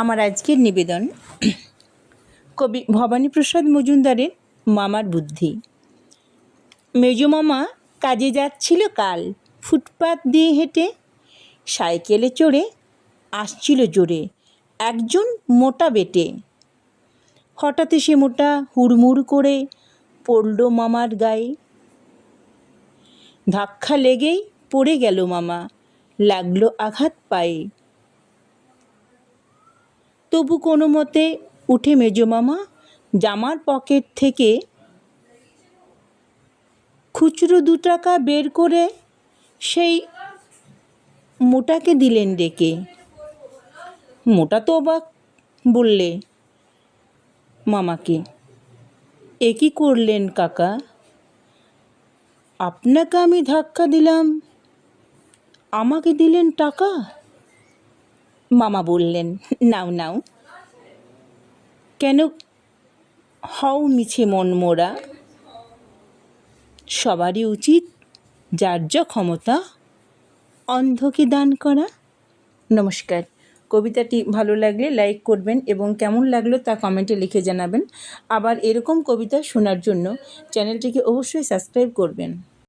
আমার আজকের নিবেদন কবি ভবানীপ্রসাদ মজুমদারের মামার বুদ্ধি। মেজো মামা, কাজে যাচ্ছিল কাল। ফুটপাত দিয়ে হেঁটে সাইকেলে চড়ে আসছিল জোরে একজন মোটা বেটে। হঠাৎ সে মোটা হুড়মুড় করে পড়ল মামার গায়ে। ধাক্কা লেগেই পড়ে গেল মামা, লাগল আঘাত পায়ে। তবু কোনো মতে উঠে মেজো মামা জামার পকেট থেকে খুচরো দু টাকা বের করে সেই মোটাকে দিলেন ডেকে। মোটা তো অবাক বললে মামাকে। এ কী করলেন কাকা? আপনাকে আমি ধাক্কা দিলাম। আমাকে দিলেন টাকা? মামা বললেন, নাও নাও। কেন হও মিছে মন মোরা? সবারই উচিত যার যা ক্ষমতা অন্ধকে দান করা। নমস্কার। কবিতাটি ভালো লাগলে লাইক করবেন এবং কেমন লাগল তা কমেন্টে লিখে জানাবেন। আবার এরকম কবিতা শোনার জন্য চ্যানেলটিকে অবশ্যই সাবস্ক্রাইব করবেন।